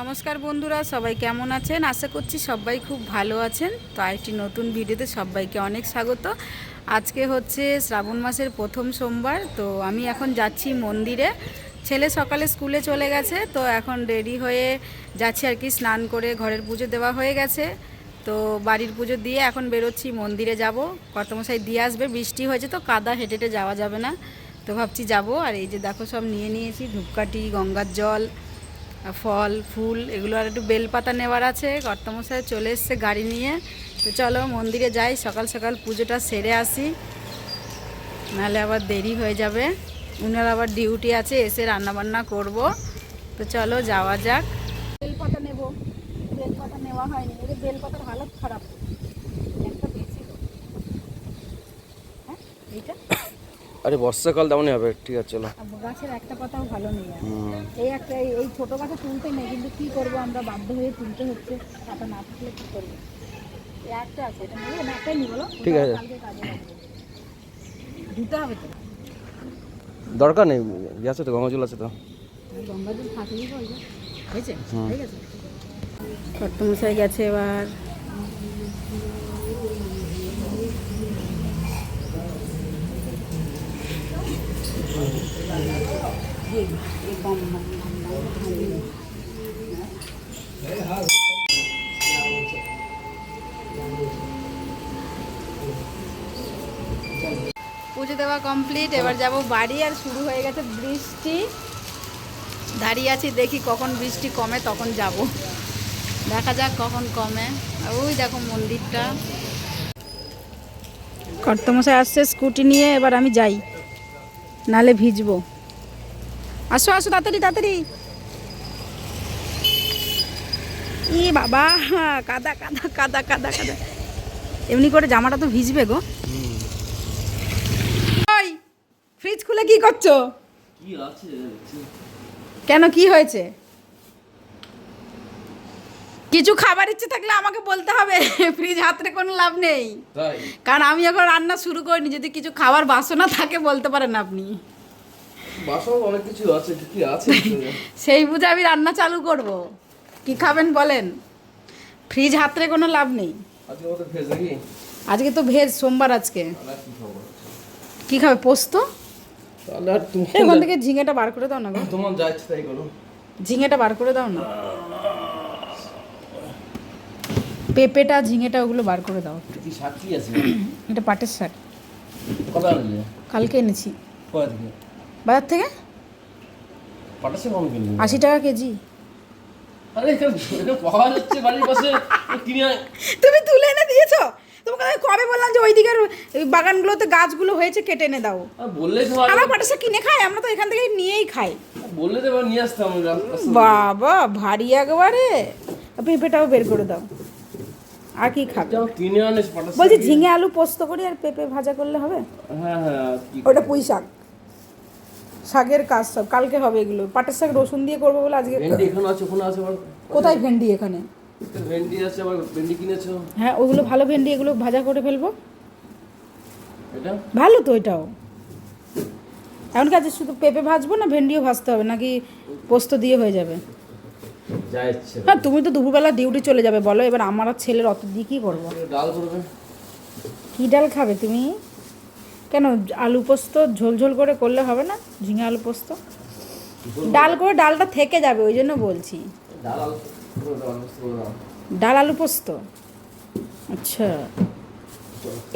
নমস্কার বন্ধুরা, সবাই কেমন আছেন? আশা করছি সবাই খুব ভালো আছেন। তো আরেকটি নতুন ভিডিওতে সবাইকে অনেক স্বাগত। আজকে হচ্ছে শ্রাবণ মাসের প্রথম সোমবার, তো আমি এখন যাচ্ছি মন্দিরে। ছেলে সকালে স্কুলে চলে গেছে, তো এখন রেডি হয়ে যাচ্ছি আর কি, স্নান করে ঘরের পুজো দেওয়া হয়ে গেছে। তো বাড়ির পুজো দিয়ে এখন বেরোচ্ছি, মন্দিরে যাব। কর্তমশাই দিয়ে আসবে, বৃষ্টি হয়েছে তো কাদা হেঁটে হেঁটে যাওয়া যাবে না। তো ভাবছি যাব, আর এই যে দেখো সব নিয়ে নিয়েছি, ধূপকাঠি, গঙ্গার জল। ফল, ফুল, এগুলো আর একটু বেলপাতা নেওয়ার আছে। কর্তমশাই চলে এসছে গাড়ি নিয়ে। তো চলো মন্দিরে যাই, সকাল সকাল পুজোটা সেরে আসি। নাহলে আবার দেরি হয়ে যাবে। উনার আবার ডিউটি আছে, এসে রান্নাবান্না করব। তো চলো যাওয়া যাক। বেলপাতা নেব। বেলপাতা নেওয়া হয়নি। বেলপাতার হালত খারাপ একটা বেশি হ্যাঁ এইটা আরে বর্ষাকাল তেমনই হবে ঠিক আছে চলো। গাছের একটা পাতাও ভালো নেই এই একটা এই- ছোটো গাছে তুলতে নেই কিন্তু কি করব আমরা? বাধ্য হয়ে তুলতে হচ্ছে। পাতা না থাকলে কী করব? একটা আছে এটা নেব না একটাই নিই বলো। ঠিক আছে। ধুতে হবে তো? দরকার নেই ইয়ে আছে তো গঙ্গা জল আছে তো। গঙ্গা জল হয়েছে। হয়ে গেছে। কর্তমশাই গেছে এবার। পুজো দেওয়া কমপ্লিট এবার যাব বাড়ি আর শুরু হয়ে গেছে বৃষ্টি। দাঁড়িয়ে আছি, দেখি কখন বৃষ্টি কমে, তখন যাব। দেখা যাক কখন কমে। ওই দেখো মন্দিরটা। কর্তমশাই আসছে স্কুটি নিয়ে, এবার আমি যাই। নালে ভিজবো। আসো আসো তাড়াতাড়ি তাড়াতাড়ি। ই বাবা কাদা কাদা কাদা কাদা কাদা। এমনি করে জামাটা তো ভিজবে গো। ওই ফ্রিজ খুলে কি করছ? কি আছে? কেন কি হয়েছে? কিছু খাবার ইচ্ছে থাকলে আমাকে বলতে হবে ফ্রিজ হাতরে কোনো লাভ নেই। কারণ আমি এখন রান্না শুরু করিনি যদি কিছু খাবার বাসনা থাকে বলতে পারেন আপনি। বাসাও অনেক কিছু আছে কি কি আছে? সেই বুঝে আমি রান্না চালু করব। কি খাবেন বলেন? ফ্রিজ হাতরে কোনো লাভ নেই। আজকে তো ভেজ সোমবার আজকে। কি খাবে? পোস্ত? তাহলে আর তুমি এখান থেকে ঝিঙেটা বার করে দাও না তোমার যা ইচ্ছে তাই করো। ঝিঙেটা বার করে দাও না। পেঁপেটা ঝিঙেটা ওগুলো বার করে দাও। কি শাক কি আছে? এটা পাটের শাক। কালকে এনেছি। বাজার থেকে? আশি টাকা কেজি। তুমি তুলে এনে দিয়েছ? তোমাকে আমি কবে বললাম যে ওই দিকের বাগানগুলোতে গাছগুলো হয়েছে কেটে এনে দাও। তো আমরা পাটের শাক কিনে খাই আমরা তো এখান থেকে নিয়েই খাই। বললে তো নিয়ে আসতাম বাবা ভারী একবারে। পেঁপেটাও বের করে দাও। আর কি খাবে? কিনে আনিস বলছি ঝিঙে আলু পোস্ত করি আর পেঁপে ভাজা করলে হবে? হ্যাঁ হ্যাঁ ওটা পুঁই শাক। শাকের কাজ সব কালকে হবে এগুলো। পাটের শাক রসুন দিয়ে করব বলে আজকে ভেন্ডি এখানে আছে ওখানে আছে আবার কোথায় ভেন্ডি এখানে? ভেন্ডি আছে আবার ভেন্ডি কিনেছো? হ্যাঁ ওগুলো ভালো ভেন্ডি এগুলো ভাজা করে ফেলব। এটা? ভালো তো এটাও। এমন কাছে শুধু পেঁপে ভাজবো না ভেন্ডিও ভাজতে হবে? নাকি পোস্ত দিয়ে হয়ে যাবে? হ্যাঁ তুমি তো দুপুরবেলা ডিউটি চলে যাবে বলো। এবার আমার আর ছেলের অত দিয়ে কী করব? ডাল করবে। কী ডাল খাবে তুমি? কেন আলু পোস্ত ঝোল ঝোল করে করলে হবে না? ঝিঙে আলু পোস্ত? ডাল করে ডালটা থেকে যাবে ওই জন্য বলছি। ডাল আলু পোস্ত? আচ্ছা।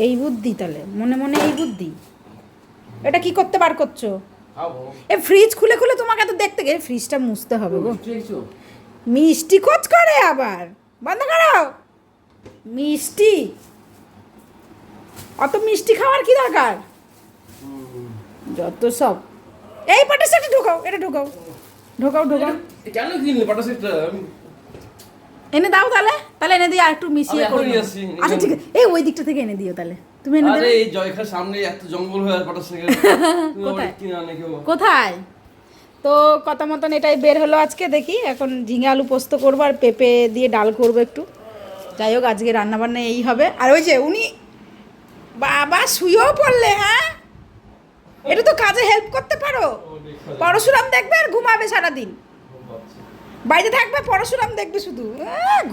এই বুদ্ধি তাহলে মনে মনে এই বুদ্ধি। এটা কি করতে বার করছ? এ ফ্রিজ খুলে খুলে তোমাকে তো দেখতে গেলে ফ্রিজটা মুছতে হবে গো। মিষ্টি খোঁজ করে আবার। বন্ধ করো। মিষ্টি। অত মিষ্টি খাওয়ার কি দরকার? যত সব। এই পাটের সাথে ঢোকাও এটা ঢোকাও। ঢোকাও ঢোকাও। কেন কিনলে পাটা সেটটা? এনে দাও তাহলে। তাহলে এনে দিয়ে আর একটু মিশিয়ে করে আচ্ছা ঠিক আছে। এই ওই দিকটা থেকে এনে দিও তাহলে। তুমি এনে আরে এই জয়খার সামনে এত জঙ্গল হয়ে আর পাটা আবার কোথায়? কোথায়? তো কথা মতন এটাই বের হলো আজকে দেখি। এখন ঝিঙে আলু পোস্ত করব আর পেঁপে দিয়ে ডাল করব একটু। যাই হোক আজকে রান্নাবান্না এই হবে। আর ওই যে উনি বাবা, শুয়েও পড়লে হ্যাঁ? এটা তো কাজে হেল্প করতে পারো। পরশুরাম দেখবে আর ঘুমাবে সারাদিন। বাড়িতে থাকবে, পরশুরাম দেখবে শুধু।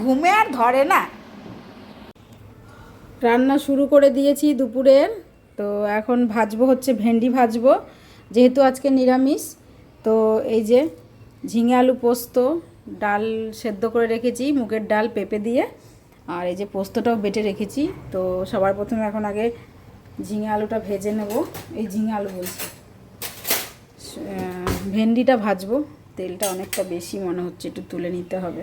ঘুমে আর ধরে না। রান্না শুরু করে দিয়েছি দুপুরের। তো এখন ভাজবো হচ্ছে ভেন্ডি ভাজবো। যেহেতু আজকে নিরামিষ, তো এই যে ঝিঙে আলু পোস্ত, ডাল সেদ্ধ করে রেখেছি, মুগের ডাল পেঁপে দিয়ে। আর এই যে পোস্তটাও বেটে রেখেছি, তো সবার প্রথমে এখন আগে ঝিঙে আলুটা ভেজে নেব। এই ঝিঙে আলু বলছি। ভেন্ডিটা ভাজবো, তেলটা অনেকটা বেশি মনে হচ্ছে, একটু তুলে নিতে হবে।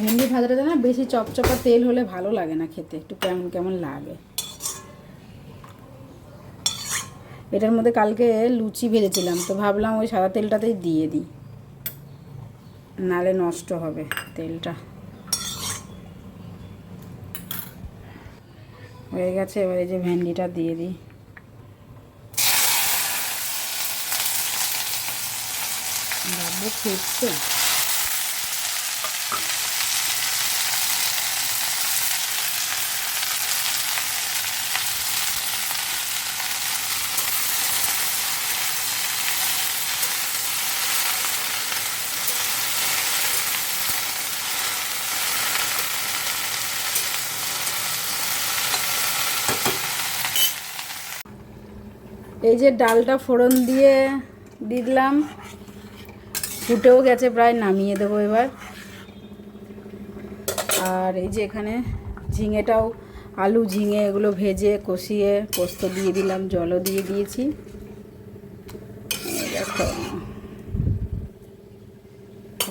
ভেন্ডি ভাজাটাতে না বেশি চপচপা তেল হলে ভালো লাগে না খেতে, একটু কেমন কেমন লাগে। এটার মধ্যে কালকে লুচি ভেজেছিলাম, তো ভাবলাম ওই সাদা তেলটাতেই দিয়ে দিই। নালে নষ্ট হবে তেলটা। হয়ে গেছে এবার এই যে ভেন্ডিটা দিয়ে দিই। বাবু ফুটছে এই যে ডালটা ফোড়ন দিয়ে দিলাম। ফুটেও গেছে, প্রায় নামিয়ে দেবো এবার। আর এই যে এখানে ঝিঙেটাও, আলু, ঝিঙে এগুলো ভেজে, কষিয়ে পোস্ত দিয়ে দিলাম, জলও দিয়ে দিয়েছি। দেখো।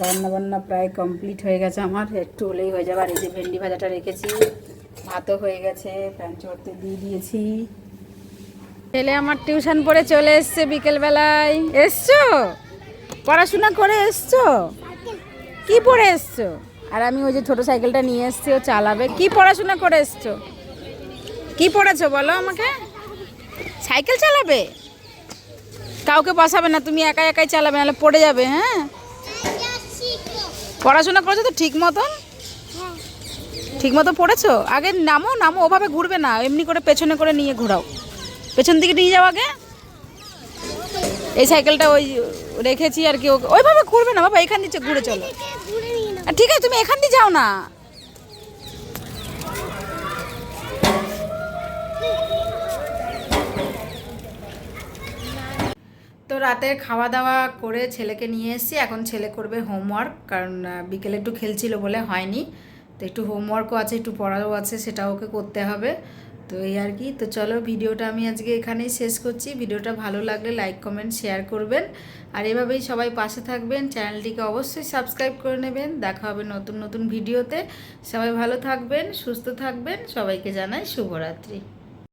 রান্না বান্না প্রায় কমপ্লিট হয়ে গেছে আমার। একটু হলেই হয়ে যাবে। আর এই যে ভেন্ডি ভাজাটা রেখেছি। ভাতও হয়ে গেছে। প্যান চড়তে দিয়ে দিয়েছি। ছেলে আমার টিউশন পড়ে চলে এসছে বিকেলবেলায়। এসছো? পড়াশোনা করে এসছো? কি পড়ে এসছো? আর আমি ওই যে ছোট সাইকেলটা নিয়ে এসছি ও চালাবে। কি পড়াশোনা করে এসছো? কি পড়েছো বলো আমাকে? সাইকেল চালাবে? কাউকে বসাবে না তুমি একা একাই চালাবে নাহলে পড়ে যাবে হ্যাঁ? পড়াশোনা করেছ তো ঠিক মতন? ঠিক মতো পড়েছো? আগে নামো নামো ওভাবে ঘুরবে না এমনি করে পেছনে করে নিয়ে ঘোরাও। পেছন দিকে নিয়ে যাও আগে। এই সাইকেলটা ওই রেখেছি আর কি ওইভাবে ঘুরবে না, বাবা, এখান দিয়ে ঘুরে চলো। ঠিক আছে, তুমি এখান দিয়ে যাও না। তো রাতে খাওয়া দাওয়া করে ছেলেকে নিয়ে এসেছি, এখন ছেলে করবে হোমওয়ার্ক কারণ বিকেলে একটু খেলছিল বলে হয়নি। তো একটু হোমওয়ার্কও আছে, একটু পড়াও আছে, সেটা ওকে করতে হবে। তো এই আর কি। তো চলো ভিডিওটা আমি আজকে এখানেই শেষ করছি। ভিডিওটা ভালো লাগলে লাইক কমেন্ট শেয়ার করবেন। আর এভাবেই সবাই পাশে থাকবেন। চ্যানেলটিকে অবশ্যই সাবস্ক্রাইব করে নেবেন। দেখা হবে নতুন নতুন ভিডিওতে। সবাই ভালো থাকবেন, সুস্থ থাকবেন। সবাইকে জানাই শুভরাত্রি।